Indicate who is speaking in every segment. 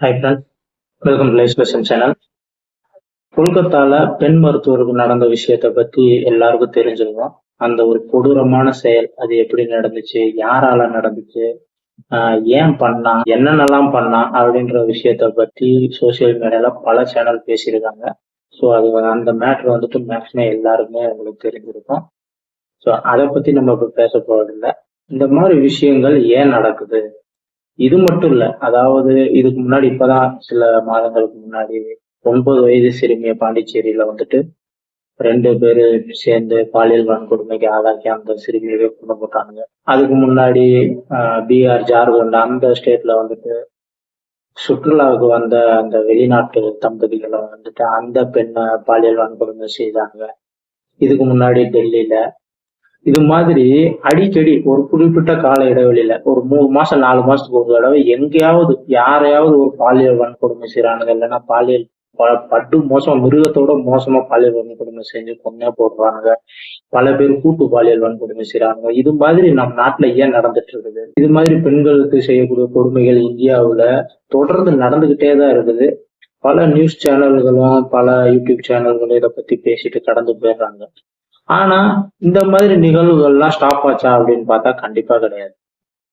Speaker 1: Hi friends welcome to life lesson channel கொல்கத்தால பெண் மருத்துவருக்கு நடந்த விஷயத்தை பத்தி எல்லாருக்கும் தெரிஞ்சிருக்கும். அந்த ஒரு கொடூரமான செயல் அது எப்படி நடந்துச்சு? யாரால நடந்துச்சு? ஏன் பண்ணா? என்னென்னலாம் பண்ணா? அப்படின்ற விஷயத்த பத்தி சோசியல் மீடியால பல சேனல் பேசியிருக்காங்க. ஸோ அது அந்த மேட்ரு வந்துட்டு மேக்ஸிமம் எல்லாருக்குமே உங்களுக்கு தெரிஞ்சிருக்கும். ஸோ அதை பத்தி நம்ம இப்ப பேச போறதில்லை இந்த மாதிரி விஷயங்கள் ஏன் நடக்குது? இது மட்டும் இல்ல அதாவது இதுக்கு முன்னாடி இப்பதான் சில மாதங்களுக்கு முன்னாடி ஒன்பது வயது சிறுமிய பாண்டிச்சேரியில வந்துட்டு ரெண்டு பேரு சேர்ந்து பாலியல் வன்கொடுமைக்கு ஆளாக்கி அந்த சிறுமியவே கொண்டு போட்டாங்க. அதுக்கு முன்னாடி பீகார் ஜார்க்கண்ட் அந்த ஸ்டேட்ல வந்துட்டு சுற்றுலாவுக்கு வந்த அந்த வெளிநாட்டு தம்பதிகளை வந்துட்டு அந்த பெண்ணை பாலியல் வன்கொடுமை செய்தாங்க. இதுக்கு முன்னாடி டெல்லியில இது மாதிரி அடிக்கடி ஒரு குறிப்பிட்ட கால இடைவெளியில ஒரு மூணு மாசம் நாலு மாசத்துக்கு ஒரு தடவை எங்கேயாவது யாரையாவது ஒரு பாலியல் வன்கொடுமை செய்யறானுங்க இல்லைன்னா பாலியல் ப- மோசமா மிருகத்தோட மோசமா பாலியல் வன்கொடுமை செஞ்சு கொன்னே போடுறானுங்க. பல பேர் கூட்டு பாலியல் வன்கொடுமை செய்யறாங்க இது மாதிரி நம் நாட்டுல ஏன் நடந்துட்டு இருக்குது இது மாதிரி பெண்களுக்கு செய்யக்கூடிய கொடுமைகள் இந்தியாவுல தொடர்ந்து நடந்துகிட்டே தான் இருக்குது. பல நியூஸ் சேனல்களும் பல யூடியூப் சேனல்களும் இதை பத்தி பேசிட்டு கடந்து போயிடுறாங்க. ஆனா இந்த மாதிரி நிகழ்வுகள்லாம் ஸ்டாப் ஆச்சா அப்படின்னு பார்த்தா கண்டிப்பா கிடையாது.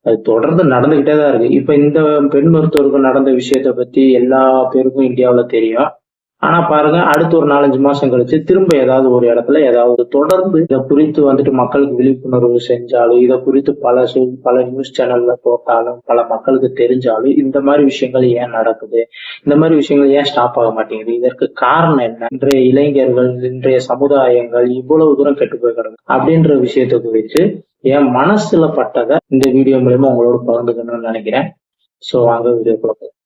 Speaker 1: அது தொடர்ந்து நடந்துகிட்டே தான் இருக்கு. இப்ப இந்த பெண் மருத்துவருக்கு நடந்த விஷயத்த பத்தி எல்லா பேருக்கும் இந்தியாவில தெரியும். ஆனா பாருங்க அடுத்து ஒரு நாலஞ்சு மாசம் கழிச்சு திரும்ப ஏதாவது ஒரு இடத்துல ஏதாவது தொடர்ந்து இதை குறித்து வந்துட்டு மக்களுக்கு விழிப்புணர்வு செஞ்சாலும் இதை குறித்து பல பல நியூஸ் சேனல்ல போட்டாலும் பல மக்களுக்கு தெரிஞ்சாலும் இந்த மாதிரி விஷயங்கள் ஏன் நடக்குது? இந்த மாதிரி விஷயங்கள் ஏன் ஸ்டாப் ஆக மாட்டேங்குது? இதற்கு காரணம் என்ன? இன்றைய இளைஞர்கள் இன்றைய சமுதாயங்கள் இவ்வளவு தூரம் கெட்டு போய் கிடக்கு. அப்படின்ற விஷயத்தை குறித்து என் மனசுல பட்டதை இந்த வீடியோ மூலயமா உங்களோட பகிர்ந்துக்கணும்னு நினைக்கிறேன். சோ வாங்க வீடியோக்குள்ள போலாம்.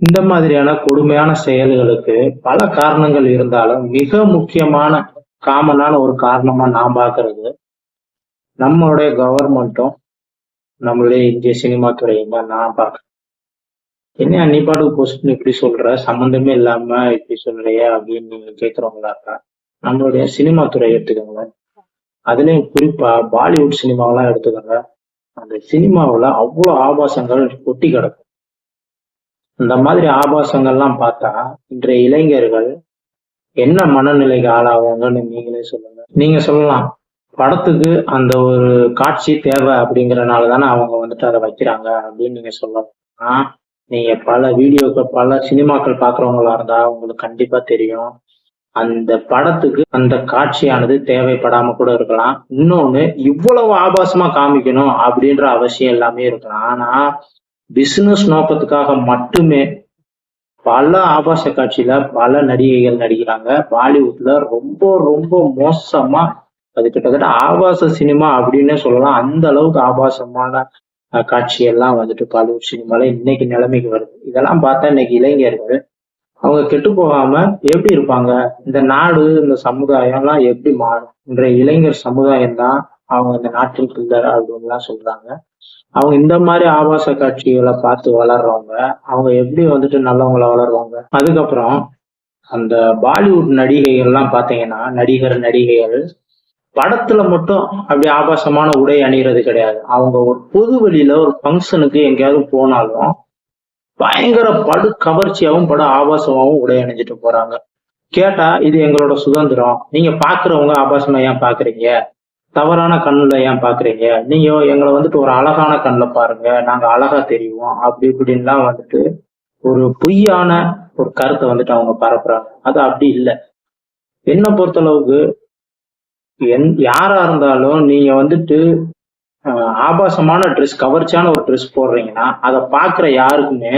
Speaker 1: இந்த மாதிரியான கொடுமையான செயல்களுக்கு பல காரணங்கள் இருந்தாலும் மிக முக்கியமான காமனான ஒரு காரணமா நான் பாக்குறது நம்மளுடைய கவர்மெண்ட்டும் நம்மளுடைய இந்திய சினிமா துறையும் தான் நான் பாக்குறேன் என்ன நீ போஸ்ட் இப்படி சொல்ற? சம்மந்தமே இல்லாம இப்படி சொல்றியா அப்படின்னு நீங்க கேக்குறவங்களாக்கா நம்மளுடைய சினிமா துறை எடுத்துக்கோங்க. அதுலயும் குறிப்பா பாலிவுட் சினிமாவெல்லாம் எடுத்துக்கோங்க. அந்த சினிமாவில் அவ்வளோ ஆபாசங்கள் கொட்டி கிடக்கும். இந்த மாதிரி ஆபாசங்கள்லாம் பார்த்தா இன்றைய இளைஞர்கள் என்ன மனநிலைக்கு ஆளாவாங்கன்னு நீங்களே சொல்லுங்க. நீங்க சொல்லலாம். படத்துக்கு அந்த ஒரு காட்சி தேவை அப்படிங்கறனால தானே அவங்க வந்துட்டு அதை வைக்கிறாங்க அப்படின்னு நீங்க சொல்லலாம். ஆனா நீங்க பல வீடியோக்கள் பல சினிமாக்கள் பாக்குறவங்களா இருந்தா உங்களுக்கு கண்டிப்பா தெரியும். அந்த படத்துக்கு அந்த காட்சியானது தேவைப்படாம கூட இருக்கலாம். இன்னொன்னு இவ்வளவு ஆபாசமா காமிக்கணும் அப்படின்ற அவசியம் எல்லாமே இருக்கலாம். ஆனா பிசினஸ் நோக்கத்துக்காக மட்டுமே பல ஆபாச காட்சியில பல நடிகைகள் நடிக்கிறாங்க. பாலிவுட்ல ரொம்ப ரொம்ப மோசமா அது கிட்டத்தட்ட ஆபாச சினிமா அப்படின்னே சொல்லலாம். அந்த அளவுக்கு ஆபாசமான காட்சியெல்லாம் வந்துட்டு பாலிவுட் சினிமால இன்னைக்கு நிலைமைக்கு வருது. இதெல்லாம் பார்த்தா இன்னைக்கு இளைஞர்கள் அவங்க கெட்டு போகாம எப்படி இருப்பாங்க? இந்த நாடு இந்த சமுதாயம்லாம் எப்படி மாறும்? இன்றைய இளைஞர் சமுதாயம் தான் அவங்க இந்த நாட்டின் பிள்ளர் அப்படின்லாம் சொல்றாங்க. அவங்க இந்த மாதிரி ஆபாச காட்சிகளை பார்த்து வளர்றவங்க அவங்க எப்படி வந்துட்டு நல்லவங்கள வளருவாங்க? அதுக்கப்புறம் அந்த பாலிவுட் நடிகைகள்லாம் பார்த்தீங்கன்னா நடிகர் நடிகைகள் படத்துல மட்டும் அப்படி ஆபாசமான உடை அணிகிறது கிடையாது. அவங்க ஒரு பொது வெளியில ஒரு ஃபங்க்ஷனுக்கு எங்கேயாவது போனாலும் பயங்கர படு கவர்ச்சியாகவும் படு ஆபாசமாகவும் உடை அணிஞ்சிட்டு போறாங்க. கேட்டா இது எங்களோட சுதந்திரம். நீங்க பாக்குறவங்க ஆபாசமா ஏன் பாக்குறீங்க? தவறான கண்ணுல ஏன் பாக்குறீங்க? நீங்க எங்களை வந்துட்டு ஒரு அழகான கண்ணுல பாருங்க. நாங்க அழகா தெரியுவோம் அப்படி இப்படின்லாம் வந்துட்டு ஒரு பொய்யான ஒரு கருத்தை வந்துட்டு அவங்க பரப்புறாங்க. அது அப்படி இல்லை. என்ன பொறுத்தளவுக்கு என் யாரா இருந்தாலும் நீங்க வந்துட்டு ஆபாசமான ட்ரெஸ் கவர்ச்சியான ஒரு ட்ரெஸ் போடுறீங்கன்னா அதை பார்க்குற யாருக்குமே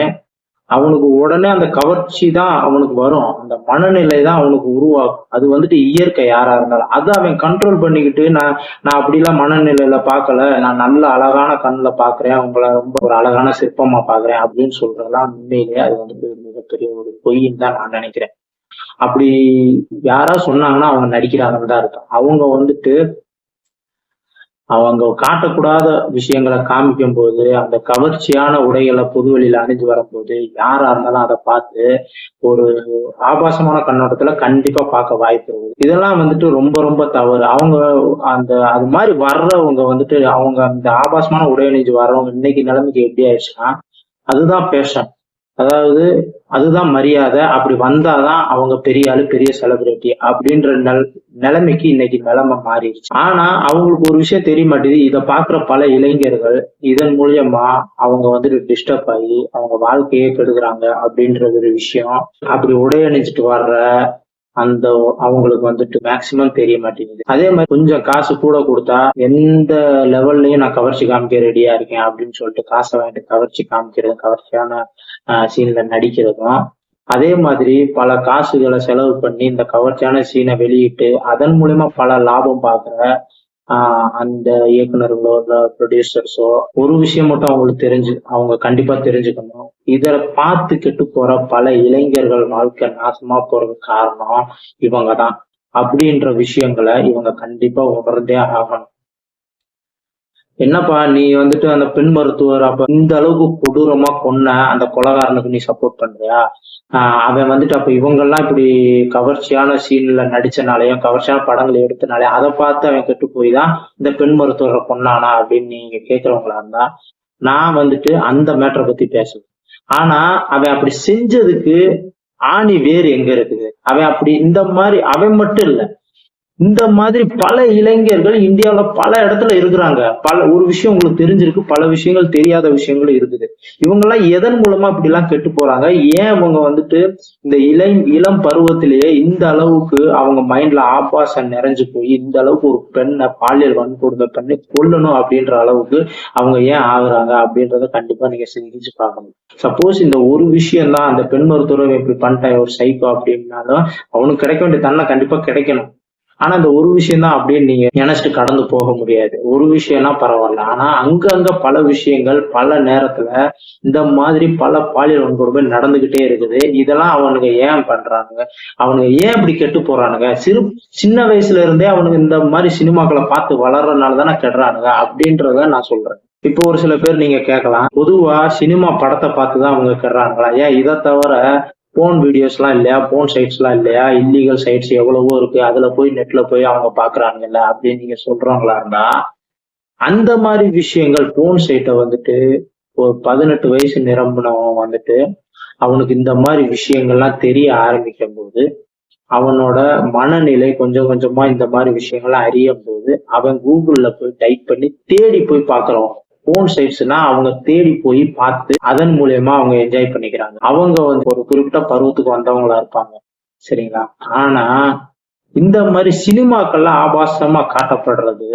Speaker 1: அவனுக்கு உடனே அந்த கவர்ச்சி தான் அவனுக்கு வரும். அந்த மனநிலை தான் அவனுக்கு உருவாகும். அது வந்துட்டு இயற்கை யாரா இருந்தாலும். அது அவன் கண்ட்ரோல் பண்ணிக்கிட்டு நான் நான் அப்படிலாம் மனநிலையில பார்க்கல. நான் நல்ல அழகான கண்ணில் பார்க்குறேன். அவங்கள ரொம்ப ஒரு அழகான சிற்பமா பார்க்குறேன் அப்படின்னு சொல்றதெல்லாம் உண்மையிலேயே அது வந்துட்டு மிகப்பெரிய ஒரு பொய்ன்னு தான் நான் நினைக்கிறேன். அப்படி யாரா சொன்னாங்கன்னா அவங்க நடிக்கிறாங்கன்னு தான் இருக்கும் அவங்க வந்துட்டு அவங்க காட்டக்கூடாத விஷயங்களை காமிக்கும் போது அந்த கவர்ச்சியான உடைகளை பொதுவெளியில அணிஞ்சு வரும்போது யாரா இருந்தாலும் அதை பார்த்து ஒரு ஆபாசமான கண்ணோட்டத்துல கண்டிப்பா பார்க்க வாய்ப்பு இருக்குது. இதெல்லாம் வந்துட்டு ரொம்ப ரொம்ப தவறு. அவங்க அந்த அது மாதிரி வர்றவங்க வந்துட்டு அவங்க அந்த ஆபாசமான உடை அணிஞ்சு வர்றவங்க இன்னைக்கு நிலைமைக்கு எப்படி ஆயிடுச்சுன்னா அதுதான் பேஷன் அதாவது அதுதான் மரியாதை. அப்படி வந்தாதான் அவங்க பெரிய ஆளு பெரிய செலிபிரிட்டி அப்படின்ற நெல் நிலைமைக்கு இன்னைக்கு நிலைமை மாறிடுச்சு. ஆனா அவங்களுக்கு ஒரு விஷயம் தெரிய மாட்டேங்குது. இதை பாக்குற பல இளைஞர்கள் இதன் மூலியமா அவங்க வந்துட்டு டிஸ்டர்ப் ஆகி அவங்க வாழ்க்கையே கெடுக்குறாங்க அப்படின்ற ஒரு விஷயம். அப்படி உடை அணிஞ்சிட்டு வர்ற அந்த அவங்களுக்கு வந்துட்டு மேக்சிமம் தெரிய மாட்டேங்குது. அதே மாதிரி கொஞ்சம் காசு கூட கொடுத்தா எந்த லெவல்லையும் நான் கவர்ச்சி காமிக்க ரெடியா இருக்கேன் அப்படின்னு சொல்லிட்டு காசை வாங்கிட்டு கவர்ச்சி காமிக்கிறதும் கவர்ச்சியான சீன்ல நடிக்கிறதும். அதே மாதிரி பல காசுகளை செலவு பண்ணி இந்த கவர்ச்சியான சீனை வெளியிட்டு அதன் மூலயமா பல லாபம் பார்க்குற அந்த இயக்குனர்களோ இல்ல ப்ரொடியூசர்ஸோ ஒரு விஷயம் மட்டும் அவங்களுக்கு தெரிஞ்சு அவங்க கண்டிப்பா தெரிஞ்சுக்கணும். இதை பார்த்து கெட்டு போற பல இளைஞர்கள் வாழ்க்கை நாசமா போறதுக்கு காரணம் இவங்க தான் அப்படின்ற விஷயங்களை இவங்க கண்டிப்பா உணர்ந்தே ஆகணும். என்னப்பா நீ வந்துட்டு அந்த பெண் மருத்துவர் அப்ப இந்த அளவுக்கு கொடூரமா கொன்ன அந்த கொலகாரனுக்கு நீ சப்போர்ட் பண்றியா? ஆஹ் அவன் வந்துட்டு அப்ப இவங்கெல்லாம் இப்படி கவர்ச்சியான சீன்ல நடிச்சனாலையும் கவர்ச்சியான படங்களை எடுத்தனாலே அதை பார்த்து அவன் கெட்டு போய் தான் இந்த பெண் மருத்துவரை கொன்னானா அப்படின்னு நீங்க கேக்குறவங்களா இருந்தா நான் வந்துட்டு அந்த மேட்டரை பத்தி பேசுவேன். ஆனா அவன் அப்படி செஞ்சதுக்கு ஆணி வேறு எங்க இருக்குது? அவன் அப்படி இந்த மாதிரி அவன் மட்டும் இல்லை இந்த மாதிரி பல இளைஞர்கள் இந்தியாவுல பல இடத்துல இருக்கிறாங்க. பல ஒரு விஷயம் உங்களுக்கு தெரிஞ்சிருக்கு பல விஷயங்கள் தெரியாத விஷயங்களும் இருக்குது. இவங்க எல்லாம் எதன் மூலமா இப்படி எல்லாம் கெட்டு போறாங்க? ஏன் அவங்க வந்துட்டு இந்த இளை இளம் பருவத்திலேயே இந்த அளவுக்கு அவங்க மைண்ட்ல ஆபாசம் நிறைஞ்சு போய் இந்த அளவுக்கு ஒரு பெண்ணை பாலியல் வன்கொடுமை பெண்ணை கொல்லணும் அப்படின்ற அளவுக்கு அவங்க ஏன் ஆகுறாங்க அப்படின்றத கண்டிப்பா நீங்க சிந்திச்சு பார்க்கணும். சப்போஸ் இந்த ஒரு விஷயம் தான் அந்த பெண் மருத்துவரை இப்படி பண்ணிட்டேன் ஒரு சைக்கோ அப்படின்னாலும் அவனுக்கு கிடைக்க வேண்டிய தன்னை கண்டிப்பா கிடைக்கணும். ஆனா இந்த ஒரு விஷயம் தான் அப்படின்னு நீங்க நினைச்சிட்டு கடந்து போக முடியாது. ஒரு விஷயம்னா பரவாயில்ல. ஆனா அங்கங்க பல விஷயங்கள் பல நேரத்துல இந்த மாதிரி பல பாலியல் வன்கொடுமை நடந்துகிட்டே இருக்குது. இதெல்லாம் அவனுங்க ஏன் பண்றானுங்க? அவனுங்க ஏன் இப்படி கெட்டு போறானுங்க? சிறு சின்ன வயசுல இருந்தே அவனுக்கு இந்த மாதிரி சினிமாக்களை பார்த்து வளர்றதுனால தானே கெடுறானுங்க அப்படின்றத நான் சொல்றேன். இப்போ ஒரு சில பேர் நீங்க கேட்கலாம். பொதுவா சினிமா படத்தை பார்த்து தான் அவங்க கெடுறாங்களா? ஏன் இதை தவிர போன் வீடியோஸ்லாம் இல்லையா? போன் சைட்ஸ்லாம் இல்லையா? இல்லீகல் சைட்ஸ் எவ்வளவோ இருக்கு. அதுல போய் நெட்ல போய் அவங்க பாக்குறாங்கல்ல அப்படின்னு நீங்க சொல்றாங்களா இருந்தா அந்த மாதிரி விஷயங்கள் போன் சைட்டை வந்துட்டு ஒரு பதினெட்டு வயசு நிரம்பினவன் வந்துட்டு அவனுக்கு இந்த மாதிரி விஷயங்கள்லாம் தெரிய ஆரம்பிக்கும் போது அவனோட மனநிலை கொஞ்சம் கொஞ்சமா இந்த மாதிரி விஷயங்கள்லாம் அறியும் போது அவன் கூகுள்ல போய் டைப் பண்ணி தேடி போய் பாக்குறவன். போன் சைட்ஸ்னா அவங்க தேடி போய் பார்த்து அதன் மூலயமா அவங்க என்ஜாய் பண்ணிக்கிறாங்க. அவங்க வந்து ஒரு குறிப்பிட்ட பருவத்துக்கு வந்தவங்களா இருப்பாங்க. சரிங்களா? ஆனா இந்த மாதிரி சினிமாக்கள்லாம் ஆபாசமா காட்டப்படுறது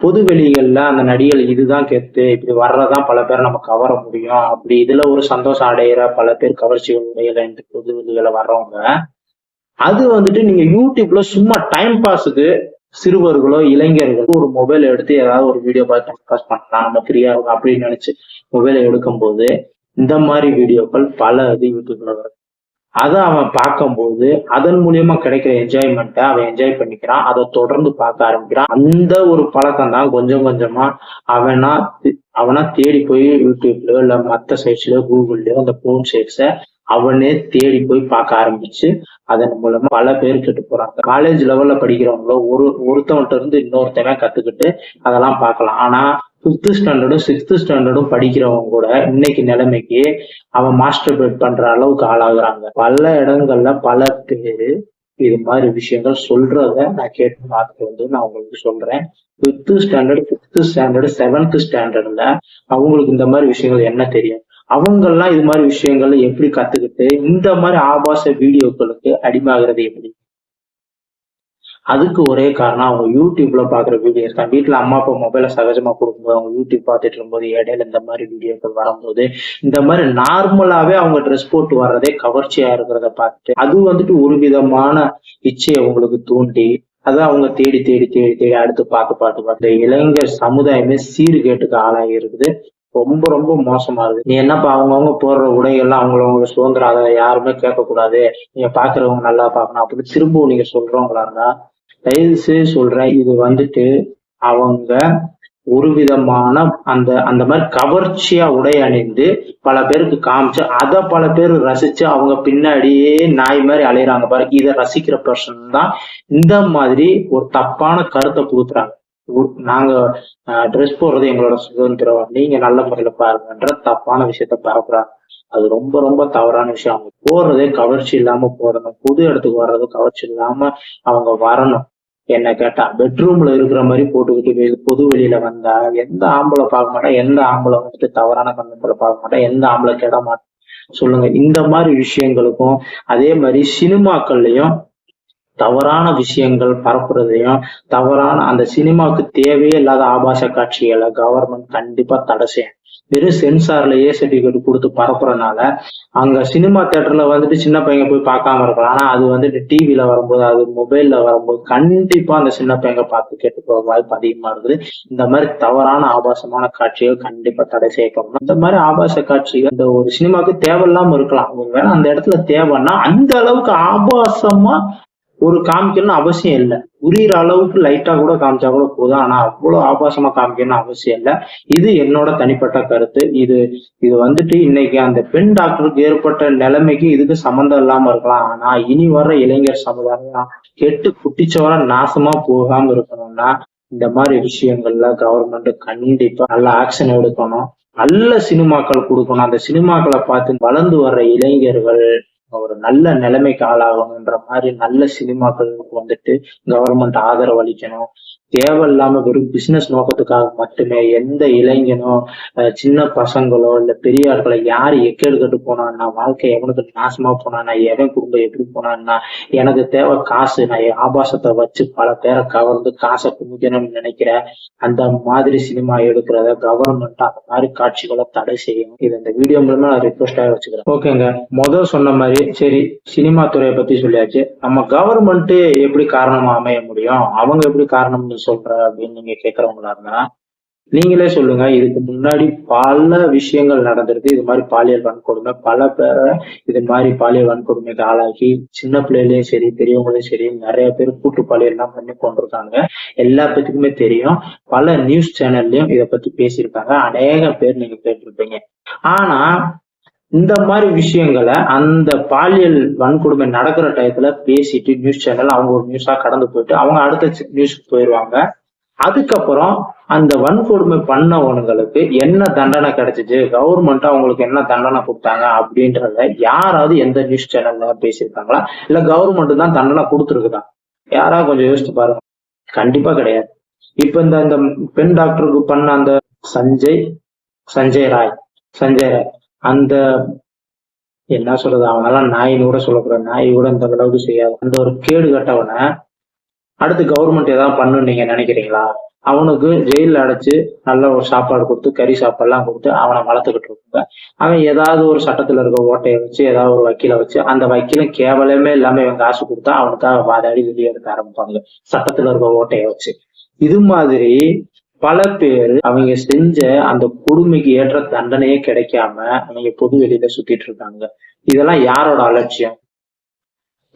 Speaker 1: பொது வெளிகள்ல அந்த நடிகர்கள் இதுதான் கெத்து இப்படி வர்றதான் பல பேர் நம்ம கவர முடியும் அப்படி இதுல ஒரு சந்தோஷம் அடையிற பல பேர் கவர்ச்சி உடையில இந்த பொது வெளிகளை வர்றவங்க அது வந்துட்டு நீங்க யூடியூப்ல சும்மா டைம் பாஸுக்கு சிறுவர்களோ இளைஞர்களோ ஒரு மொபைல் எடுத்து ஏதாவது ஒரு வீடியோ பார்த்து டிஸ்கஸ் பண்ணலாம். நம்ம ஃப்ரீயா இருக்கும் அப்படின்னு நினைச்சு மொபைலை எடுக்கும்போது இந்த மாதிரி வீடியோக்கள் பல இது யூடியூப்ல வரும். அதை அவன் பார்க்கும்போது அதன் மூலியமா கிடைக்கிற என்ஜாய்மெண்ட்டை அவன் என்ஜாய் பண்ணிக்கிறான். அதை தொடர்ந்து பார்க்க ஆரம்பிக்கிறான். அந்த ஒரு பழக்கம் தான் கொஞ்சம் கொஞ்சமா அவனா அவனா தேடி போய் யூடியூப்லயோ இல்ல மற்ற சைட்ஸ்லயோ கூகுள்லயோ அந்த போன் சைட்ஸை அவனே தேடி போய் பார்க்க ஆரம்பிச்சு அதன் மூலமா பல பேர் கெட்டு போறாங்க. காலேஜ் லெவல்ல படிக்கிறவங்களோ ஒரு ஒருத்தவன்ட்ட இருந்து இன்னொருத்தவன் கத்துக்கிட்டு அதெல்லாம் பார்க்கலாம். ஆனா ஃபிஃப்த் ஸ்டாண்டர்டும் சிக்ஸ்த் ஸ்டாண்டர்டும் படிக்கிறவங்க கூட இன்னைக்கு நிலைமைக்கு அவன் மாஸ்டர் பெட் பண்ற அளவுக்கு ஆளாகுறாங்க. பல இடங்கள்ல பல பேரு இது மாதிரி விஷயங்கள் சொல்றத நான் கேட்டு பார்த்து வந்து நான் உங்களுக்கு சொல்றேன். Fifth standard fifth standard seventh ஸ்டாண்டர்ட்ல அவங்களுக்கு இந்த மாதிரி விஷயங்கள் என்ன தெரியும்? அவங்கெல்லாம் இது மாதிரி விஷயங்கள் எப்படி கத்துக்கிட்டு இந்த மாதிரி ஆபாச வீடியோக்களுக்கு அடிமாகிறது எப்படி? அதுக்கு ஒரே காரணம் அவங்க யூடியூப்ல பாக்குற வீடியோஸ் தான். வீட்டுல அம்மா அப்பா மொபைல சகஜமா கொடுக்கும்போது அவங்க யூடியூப் பார்த்துட்டு இருக்கும்போது இடையில இந்த மாதிரி வீடியோக்கள் வரும்போது இந்த மாதிரி நார்மலாவே அவங்க ட்ரெஸ் போட்டு வர்றதே கவர்ச்சியா இருக்கிறத பார்த்துட்டு அது வந்துட்டு ஒரு விதமான இச்சையை அவங்களுக்கு தூண்டி அதை அவங்க தேடி தேடி தேடி தேடி அடுத்து பார்த்து பார்த்து பார்த்து இளைஞர் சமுதாயமே சீர்கேட்டுக்கு ஆளாகி இருக்குது. ரொம்ப ரொம்ப மோசமா இருக்கு. நீ என்னப்பா அவங்கவுங்க போடுற உடைகள்லாம் அவங்களவங்க சுதந்திரம் அதை யாருமே கேட்கக்கூடாது. நீங்க பாக்குறவங்க நல்லா பார்க்கணும். அப்படின்னு திரும்பவும் நீங்க சொல்றவங்களா இருந்தா தயவுசு சொல்றேன் இது வந்துட்டு அவங்க ஒரு விதமான அந்த அந்த மாதிரி கவர்ச்சியா உடை அணிந்து பல பேருக்கு காமிச்சு அதை பல பேர் ரசிச்சு அவங்க பின்னாடியே நாய் மாதிரி அலையிறாங்க பாரு. இதை ரசிக்கிற பர்சன் தான் இந்த மாதிரி ஒரு தப்பான கருத்தை புகுத்துறாங்க. நாங்க ட்ரெஸ் போடுறது எங்களோட சுதந்திரம். நீங்க நல்ல முறையில பாருங்கன்ற தப்பான விஷயத்த பரப்புறாங்க. அது ரொம்ப ரொம்ப தவறான விஷயம். அவங்க போறதே கவர்ச்சி இல்லாம போறணும் புது இடத்துக்கு வர்றது கவர்ச்சி இல்லாம அவங்க வரணும். என்ன கேட்டா பெட்ரூம்ல இருக்கிற மாதிரி போட்டுக்கிட்டு பொது வெளியில வந்தா எந்த ஆம்பளை பார்க்க மாட்டா எந்த ஆம்பளை வந்துட்டு தவறான கண்ணத்துல பார்க்க மாட்டா எந்த ஆம்பளை கெட மாட்டா. சொல்லுங்க. இந்த மாதிரி விஷயங்களுக்கும் அதே மாதிரி சினிமாக்கள்லயும் தவறான விஷயங்கள் பரப்புறதையும் தவறான அந்த சினிமாவுக்கு தேவையே இல்லாத ஆபாச காட்சிகளை கவர்மெண்ட் கண்டிப்பா தடை செய்யும் வெறும் சென்சார்லயே சர்டிபிகேட் கொடுத்து பரப்புறனால அங்க சினிமா தியேட்டர்ல வந்துட்டு சின்ன பையங்க போய் பார்க்காம இருக்கலாம். ஆனா அது வந்துட்டு டிவில வரும்போது அது மொபைல்ல வரும்போது கண்டிப்பா அந்த சின்ன பையங்க பார்த்து கேட்டு போக வாய்ப்பு அதிகமா இருக்குது. இந்த மாதிரி தவறான ஆபாசமான காட்சிகள் கண்டிப்பா தடை செய்யப்படணும். இந்த மாதிரி ஆபாச காட்சிகள் இந்த ஒரு சினிமாவுக்கு தேவையில்லாம இருக்கலாம். வேணா அந்த இடத்துல தேவைன்னா அந்த அளவுக்கு ஆபாசமா ஒரு காமிக்கணும்னு அவசியம் இல்லை. உரியிற அளவுக்கு லைட்டா கூட காமிச்சா கூட போதும். ஆனா அவ்வளவு ஆபாசமா காமிக்கணும்னு அவசியம் இல்லை. இது என்னோட தனிப்பட்ட கருத்து. இது இது வந்துட்டு இன்னைக்கு அந்த பெண் டாக்டருக்கு ஏற்பட்ட நிலைமைக்கு இதுக்கு சம்மந்தம் இல்லாம இருக்கலாம். ஆனா இனி வர்ற இளைஞர் சமுதாயம் கெட்டு குட்டிச்சவர நாசமா போகாம இருக்கணும்னா இந்த மாதிரி விஷயங்கள்ல கவர்மெண்ட் கண்டிப்பா நல்ல ஆக்ஷன் எடுக்கணும். நல்ல சினிமாக்கள் கொடுக்கணும். அந்த சினிமாக்களை பார்த்து வளர்ந்து வர்ற இளைஞர்கள் ஒரு நல்ல நிலைமைக்கு ஆளாகணுன்ற மாதிரி நல்ல சினிமாக்களுக்கு வந்துட்டு கவர்மெண்ட் ஆதரவு அளிக்கணும். தேவையில்லாம வெறும் பிசினஸ் நோக்கத்துக்காக மட்டுமே எந்த இளைஞனோ சின்ன பசங்களோ இல்ல பெரிய ஆட்களை யாரு எக்கெடுக்கட்டு போனான்னா வாழ்க்கை எவனுக்கு நாசமா போனான்னா எவன் குடும்பம் எப்படி போனான்னா எனக்கு தேவை காசு. நான் என் ஆபாசத்தை வச்சு பல பேரை கவர்ந்து காசை குமிக்கணும்னு நினைக்கிறேன் அந்த மாதிரி சினிமா எடுக்கிறத கவர்மெண்ட் அந்த மாதிரி காட்சிகளை தடை செய்யணும் இது இந்த வீடியோ மூலமா நான் ரிக்வஸ்டாக வச்சுக்கிறேன். ஓகேங்க. முதல் சொன்ன மாதிரி சரி சினிமா துறையை பத்தி சொல்லியாச்சு. நம்ம கவர்மெண்ட் எப்படி காரணமா அமைய முடியும்? அவங்க எப்படி காரணம்னு சொல்ற அப்படின்னு நீங்க கேக்குறவங்களா இருந்தா நீங்களே சொல்லுங்க. இதுக்கு முன்னாடி பல விஷயங்கள் நடந்திருக்கு. இது மாதிரி பாலியல் வன்கொடுமை பல பேரை இது மாதிரி பாலியல் வன்கொடுமைக்கு ஆளாகி சின்ன பிள்ளைகளையும் சரி பெரியவங்களையும் சரி நிறைய பேர் கூட்டு பாலியல் எல்லாம் பண்ணி கொண்டிருக்காங்க. எல்லா பேத்துக்குமே தெரியும். பல நியூஸ் சேனல்லையும் இதை பத்தி பேசியிருக்காங்க. அநேக பேர் நீங்க கேட்டிருப்பீங்க. ஆனா இந்த மாதிரி விஷயங்களை அந்த பாலியல் வன்கொடுமை நடக்கிற டயத்துல பேசிட்டு நியூஸ் சேனல் அவங்க ஒரு நியூஸா கடந்து போயிட்டு அவங்க அடுத்த நியூஸ்க்கு போயிடுவாங்க அதுக்கப்புறம் அந்த வன்கொடுமை பண்ணவனுங்களுக்கு என்ன தண்டனை கிடைச்சிச்சு? கவர்மெண்ட் அவங்களுக்கு என்ன தண்டனை கொடுத்தாங்க அப்படின்றத யாராவது எந்த நியூஸ் சேனல்ல பேசியிருக்காங்களா? இல்ல கவர்மெண்ட் தான் தண்டனை கொடுத்துருக்குதா? யாராவது கொஞ்சம் யோசிச்சு பாருங்க. கண்டிப்பா கிடையாது. இப்ப இந்த இந்த பெண் டாக்டருக்கு பண்ண அந்த சஞ்சய் சஞ்சய் ராய் சஞ்சய் ராய். அந்த என்ன சொல்றது அவனெல்லாம் நாயின்னு கூட சொல்லக்கூடாது நாய் கூட இந்த அளவுக்கு செய்யாது. அந்த ஒரு கேடு கட்டவனை அடுத்து கவர்மெண்ட் ஏதாவது பண்ணுன்னு நீங்க நினைக்கிறீங்களா? அவனுக்கு ஜெயிலில் அடைச்சு நல்ல ஒரு சாப்பாடு கொடுத்து கறி சாப்பாடுலாம் கொடுத்து அவனை வளர்த்துக்கிட்டு இருப்பாங்க அவன் ஏதாவது ஒரு சட்டத்துல இருக்க ஓட்டையை வச்சு ஏதாவது ஒரு வக்கீல வச்சு அந்த வக்கீலும் கேவலமே இல்லாம இவன் காசு கொடுத்தா அவனுக்காக வாதாடி வெளியே எடுக்க ஆரம்பிப்பாங்க சட்டத்துல இருக்க ஓட்டையை வச்சு. இது மாதிரி பல பேர் அவங்க செஞ்ச அந்த கொடுமைக்கு ஏற்ற தண்டனையே கிடைக்காம அவங்க பொது வெளியில சுத்திட்டு இருக்காங்க. இதெல்லாம் யாரோட அலட்சியம்?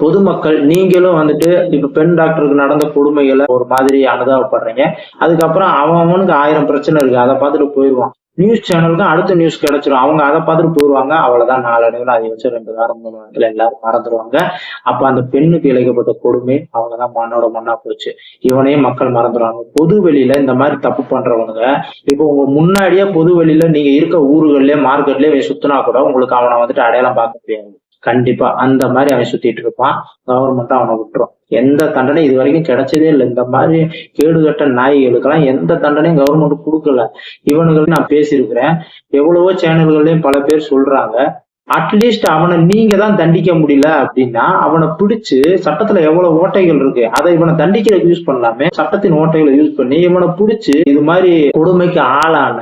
Speaker 1: பொதுமக்கள் நீங்களும் வந்துட்டு இப்ப பெண் டாக்டருக்கு நடந்த கொடுமைகளை ஒரு மாதிரி அனுதாபப்படுறீங்க. அதுக்கப்புறம் அவன் அவனுக்கு ஆயிரம் பிரச்சனை இருக்கு. அதை பார்த்துட்டு போயிடுவான் நியூஸ் சேனலுக்கும் அடுத்த நியூஸ் கிடைச்சிரும். அவங்க அதை பார்த்துட்டு போயிடுவாங்க. அவ்வளவுதான். நாளடைவில் அதை வச்சு ரெண்டு வாரம் மூணு வாரத்துல எல்லாரும் மறந்துடுவாங்க அப்ப அந்த பெண்ணுக்கு இழைக்கப்பட்ட கொடுமை அவங்கதான் மண்ணோட மண்ணா போச்சு. இவனையும் மக்கள் மறந்துடுவாங்க பொது வெளியில இந்த மாதிரி தப்பு பண்றவனுங்க இப்போ உங்க முன்னாடியே பொது வெளியில நீங்க இருக்க ஊர்கள்லயே மார்க்கெட்லயே சுத்தினா கூட உங்களுக்கு அவனை வந்துட்டு அடையாளம் பார்க்க முடியாது கண்டிப்பா. அந்த மாதிரி அவன் சுத்திட்டு இருப்பான். கவர்மெண்ட் அவனை விட்டுரும். எந்த தண்டனை இது வரைக்கும் கிடைச்சதே இல்லை. இந்த மாதிரி கேடுகட்ட நாய்களுக்கெல்லாம் எந்த தண்டனையும் கவர்மெண்ட் கொடுக்கல. இவனுகளையும் நான் பேசியிருக்கிறேன். எவ்வளவோ சேனல்கள்லயும் பல பேர் சொல்றாங்க. அட்லீஸ்ட் அவனை நீங்க தான் தண்டிக்க முடியல அப்படின்னா அவனை பிடிச்சு சட்டத்துல எவ்வளவு ஓட்டைகள் இருக்கு அதை இவனை தண்டிக்கிறதுக்கு யூஸ் பண்ணலாமே. சட்டத்தின் ஓட்டைகளை யூஸ் பண்ணி இவனை பிடிச்சு இது மாதிரி கொடுமைக்கு ஆளான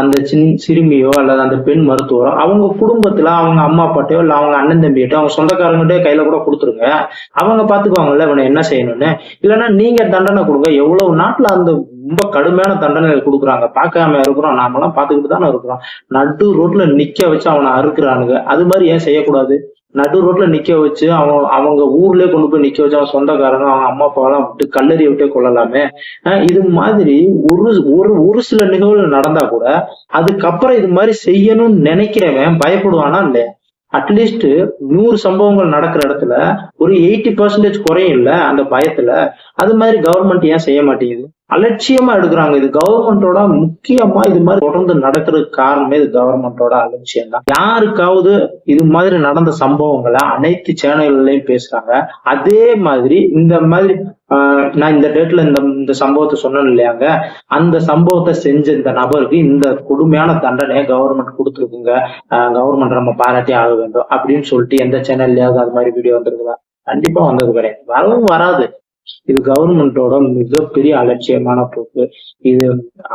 Speaker 1: அந்த சின் சிறுமியோ அல்லது அந்த பெண் மருத்துவரோ அவங்க குடும்பத்துல அவங்க அம்மா அப்பாட்டையோ இல்ல அவங்க அண்ணன் தம்பிகிட்டோ அவங்க சொந்தக்காரங்கிட்டே கையில கூட கொடுத்துருங்க. அவங்க பாத்துக்குவாங்கல்ல இவனை என்ன செய்யணும்னு. இல்லைன்னா நீங்க தண்டனை கொடுங்க. எவ்வளவு நாட்டுல அந்த ரொம்ப கடுமையான தண்டனைகள் கொடுக்குறாங்க. பார்க்காம இருக்கிறோம். நாமெல்லாம் பார்த்துக்கிட்டு தானே இருக்கிறோம். நடு ரோட்ல நிக்க வச்சு அவனை அறுக்கிறானுங்க. அது மாதிரி ஏன் செய்யக்கூடாது? நடு ரோட்ல நிக்க வச்சு அவன் அவங்க ஊர்லயே கொண்டு போய் நிக்க வச்சு அவன் சொந்தக்காரங்க அவங்க அம்மா அப்பாவெல்லாம் விட்டு கல்லறிய விட்டே கொள்ளலாமே. இது மாதிரி ஒரு ஒரு ஒரு சில நிகழ்வுகள் நடந்தா கூட அதுக்கப்புறம் இது மாதிரி செய்யணும்னு நினைக்கிறவன் பயப்படுவானா இல்லையா? அட்லீஸ்ட் நூறு சம்பவங்கள் நடக்கிற இடத்துல ஒரு எயிட்டி பர்சன்டேஜ் குறையும் இல்ல அந்த பயத்துல அது மாதிரி கவர்மெண்ட் ஏன் செய்ய மாட்டேங்குது? அலட்சியமா எடுக்கிறாங்க. இது கவர்மெண்டோட முக்கியமா இது மாதிரி தொடர்ந்து நடக்கிறதுக்கு காரணமே இது கவர்மெண்டோட அலட்சியம் தான் யாருக்காவது இது மாதிரி நடந்த சம்பவங்களை அனைத்து சேனல்கள்லயும் பேசுறாங்க. அதே மாதிரி இந்த மாதிரி நான் இந்த டேட்ல இந்த இந்த சம்பவத்தை சொன்னேன் இல்லையாங்க? அந்த சம்பவத்தை செஞ்ச இந்த நபருக்கு இந்த கொடுமையான தண்டனையை கவர்மெண்ட் கொடுத்துருக்குங்க. கவர்மெண்ட் நம்ம பாராட்டி ஆக வேண்டும் அப்படின்னு சொல்லிட்டு எந்த சேனல்லையாவது அது மாதிரி வீடியோ வந்திருக்குதா? கண்டிப்பா வந்தது கிடையாது வரவும் வராது. இது கவர்மெண்டோட மிகப்பெரிய அலட்சியமான போக்கு. இது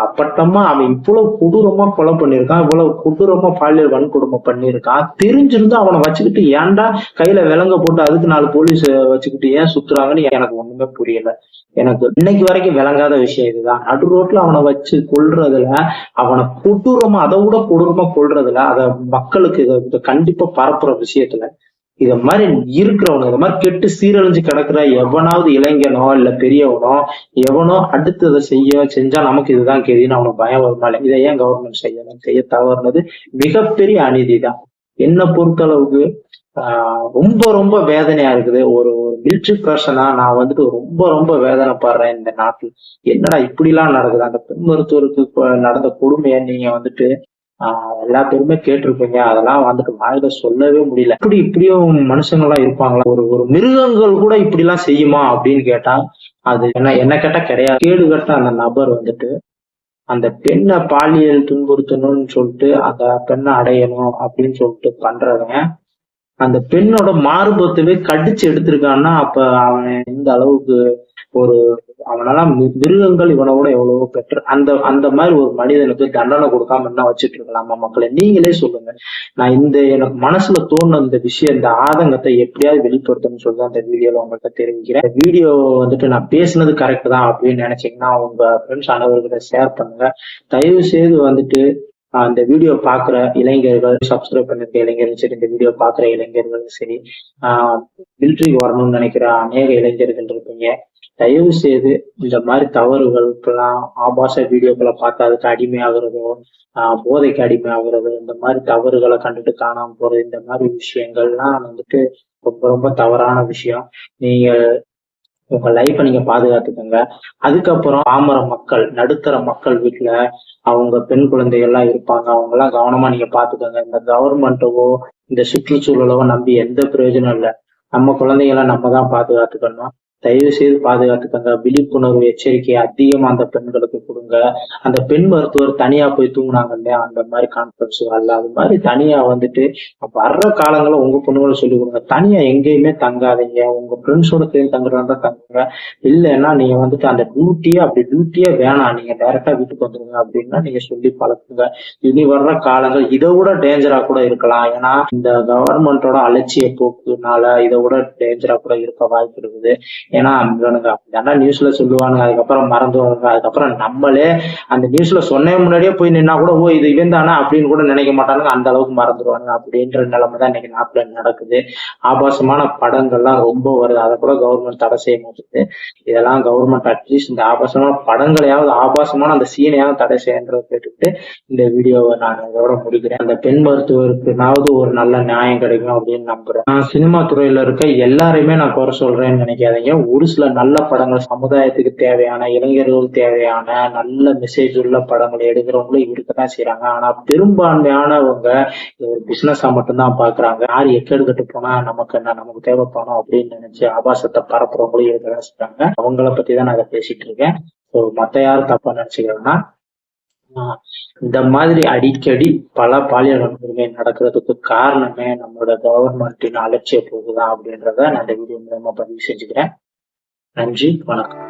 Speaker 1: அப்பட்டமா அவன் இவ்வளவு கொடூரமா கொலை பண்ணியிருக்கான் இவ்வளவு கொடூரமா பாலியல் வன்கொடுமை பண்ணியிருக்கான். தெரிஞ்சிருந்து அவனை வச்சுக்கிட்டு ஏன்டா கையில விலங்க போட்டு அதுக்கு நாலு போலீஸ் வச்சுக்கிட்டு ஏன் சுத்துறாங்கன்னு எனக்கு ஒண்ணுமே புரியல. எனக்கு இன்னைக்கு வரைக்கும் விளங்காத விஷயம் இதுதான். நடு ரோட்ல அவனை வச்சு கொல்றதுல அவனை கொடூரமா அதை விட கொடூரமா கொல்றதுல அத மக்களுக்கு இதை கண்டிப்பா பரப்புற விஷயத்துல இத மாதிரி இருக்கிறவனுக்கு இந்த மாதிரி கெட்டு சீரழிஞ்சு கிடக்குற எவனாவது இளைஞனோ இல்ல பெரியவனோ எவனோ அடுத்ததை செய்ய செஞ்சா நமக்கு இதுதான் கெதின்னு அவனுக்கு பயம் வருமா இதை ஏன் கவர்மெண்ட் செய்யணும்? செய்ய தவறுனது மிகப்பெரிய அநீதி தான் என்னை பொறுத்தளவுக்கு ஆஹ் ரொம்ப ரொம்ப வேதனையா இருக்குது. ஒரு ஒரு மிலிட்ரி பர்சனா நான் வந்துட்டு ரொம்ப ரொம்ப வேதனைப்படுறேன் இந்த நாட்டில். என்னடா இப்படிலாம் நடக்குது? அந்த பெண் மருத்துவருக்கு நடந்த கொடுமையை நீங்க வந்துட்டு எல்லா பேருமே கேட்டிருப்பீங்க. அதெல்லாம் வந்துட்டு வாயில சொல்லவே முடியல. இப்படி இப்படியும் மனுஷங்க எல்லாம் இருப்பாங்களா? ஒரு ஒரு மிருகங்கள் கூட இப்படி எல்லாம் செய்யுமா அப்படின்னு கேட்டா அது என்ன என்ன கேட்டா கிடையாது. கேடு கட்ட அந்த நபர் வந்துட்டு அந்த பெண்ணை பாலியல் துன்புறுத்தணும்னு சொல்லிட்டு அந்த பெண்ணை அடையணும் அப்படின்னு சொல்லிட்டு பண்றவன் அந்த பெண்ணோட மாறுபத்தவே கடிச்சு எடுத்திருக்கான்னா அப்ப அவன் எந்த அளவுக்கு ஒரு அவனெல்லாம் மிருகங்கள் இவனோட எவ்வளவோ பெற்று அந்த அந்த மாதிரி ஒரு மனிதனுக்கு தண்டனை கொடுக்காம என்ன வச்சுட்டு இருக்கலாமா மக்களை? நீங்களே சொல்லுங்க. நான் இந்த எனக்கு மனசுல தோணுன இந்த விஷயம் இந்த ஆதங்கத்தை எப்படியாவது வெளிப்படுத்தணும்னு சொல்லி அந்த வீடியோல உங்கள்கிட்ட தெரிவிக்கிறேன். வீடியோ வந்துட்டு நான் பேசுனது கரெக்ட் தான் அப்படின்னு நினைச்சீங்கன்னா உங்க ஃப்ரெண்ட்ஸ் அனைவர்கிட்ட ஷேர் பண்ணுங்க. தயவு செய்து வந்துட்டு அந்த வீடியோ பாக்குற இளைஞர்கள் சப்ஸ்கிரைப் பண்ணிருக்க இளைஞர்கள் சரி இந்த வீடியோ பாக்குற இளைஞர்கள் சரி ஆஹ் மிலிட்ரிக்கு வரணும்னு நினைக்கிற அநேக இளைஞர்கள் இருப்பீங்க. தயவு செய்து இந்த மாதிரி தவறுகளுக்கெல்லாம் ஆபாச வீடியோக்களை பார்த்து அதுக்கு அடிமையாகிறதோ ஆகுறதோ போதைக்கு அடிமையாகிறது இந்த மாதிரி தவறுகளை கண்டுட்டு காணாம போறது இந்த மாதிரி விஷயங்கள்லாம் வந்துட்டு ரொம்ப ரொம்ப தவறான விஷயம். நீங்க உங்க லைஃப்பை நீங்க பாதுகாத்துக்கோங்க. அதுக்கப்புறம் பாமர மக்கள் நடுத்தர மக்கள் வீட்டுல அவங்க பெண் குழந்தைகள் எல்லாம் இருப்பாங்க. அவங்க எல்லாம் கவனமா நீங்க பாத்துக்கோங்க. இந்த கவர்மெண்ட்டவோ இந்த சுற்றுச்சூழலோ நம்பி எந்த பிரயோஜனம் இல்லை. நம்ம குழந்தைகளை நம்ம தான் பாதுகாத்துக்கணும். தயவு செய்து பாதுகாத்துக்கங்க விழிப்புணர்வு எச்சரிக்கை அதிகமா அந்த பெண்களுக்கு கொடுங்க. அந்த பெண் மருத்துவர் தனியா போய் தூங்குனாங்க இல்லையா? அந்த மாதிரி கான்ஃபரன்ஸ் வரல அது மாதிரி தனியா வந்துட்டு வர்ற காலங்களில் உங்க பொண்ணுங்களை சொல்லி கொடுங்க. தனியா எங்கேயுமே தங்காதீங்க. உங்க ஃப்ரெண்ட்ஸோட சேர்ந்து தங்குறாங்க தங்குங்க. இல்லைன்னா நீங்க வந்துட்டு அந்த டியூட்டியே அப்படி டியூட்டியே வேணாம். நீங்க டைரக்டா வீட்டுக்கு வந்துருங்க அப்படின்னா நீங்க சொல்லி பழக்குங்க. இனி வர்ற காலங்கள் இதை விட டேஞ்சரா கூட இருக்கலாம். ஏன்னா இந்த கவர்மெண்டோட அலட்சிய போக்குனால இதை விட டேஞ்சரா கூட இருக்க வாய்ப்பு இருக்குது. ஏன்னா இவனுங்க அப்படிதான் நியூஸ்ல சொல்லுவானுங்க அதுக்கப்புறம் மறந்துவாங்க அதுக்கப்புறம் நம்மளே அந்த நியூஸ்ல சொன்ன முன்னாடியே போய் நின்னா கூட ஓ இது இவன் தானா அப்படின்னு கூட நினைக்க மாட்டானுங்க. அந்த அளவுக்கு மறந்துடுவானுங்க அப்படின்ற நிலைமை தான் இன்னைக்கு நாட்டுல நடக்குது. ஆபாசமான படங்கள்லாம் ரொம்ப வருது. அதை கூட கவர்மெண்ட் தடை செய்ய மாட்டேங்குது. இதெல்லாம் கவர்மெண்ட் அட்லீஸ்ட் இந்த ஆபாசமான படங்களையாவது ஆபாசமான அந்த சீனையாவது தடை செய்யன்றதை கேட்டுக்கிட்டு இந்த வீடியோவை நான் இதோட முடிக்கிறேன். அந்த பெண் மருத்துவருக்குனாவது ஒரு நல்ல நியாயம் கிடைக்கும் அப்படின்னு நம்புறேன். நான் சினிமா துறையில இருக்க எல்லாரையுமே நான் குறை சொல்றேன்னு நினைக்காதீங்க. ஒரு சில நல்ல படங்கள் சமுதாயத்துக்கு தேவையான இளைஞர்களுக்கு தேவையான நல்ல மெசேஜ் உள்ள படங்கள் எடுக்கிறவங்களும் இருக்கதான் செய்யறாங்க ஆனா பெரும்பான்மையானவங்க ஒரு பிசினஸா மட்டும்தான் பாக்குறாங்க. யார் எக்கேடு கட்டு போனா நமக்கு என்ன நமக்கு தேவைப்படும் அப்படின்னு நினைச்சு ஆபாசத்தை பரப்புறவங்களும் இருக்கதான் செய்யறாங்க அவங்கள பத்தி தான் நான் அதை பேசிட்டு இருக்கேன். ஸோ மத்த யாரும் தப்பா நினைச்சுக்கிறேன்னா இந்த மாதிரி அடிக்கடி பல பாலியல் வன்கொடுமை நடக்கிறதுக்கு காரணமே நம்மளோட கவர்மெண்டின் அலட்சிய போகுதான் அப்படின்றத நான் இந்த வீடியோ மூலமா பதிவு செஞ்சுக்கிறேன். நன்றி வணக்கம்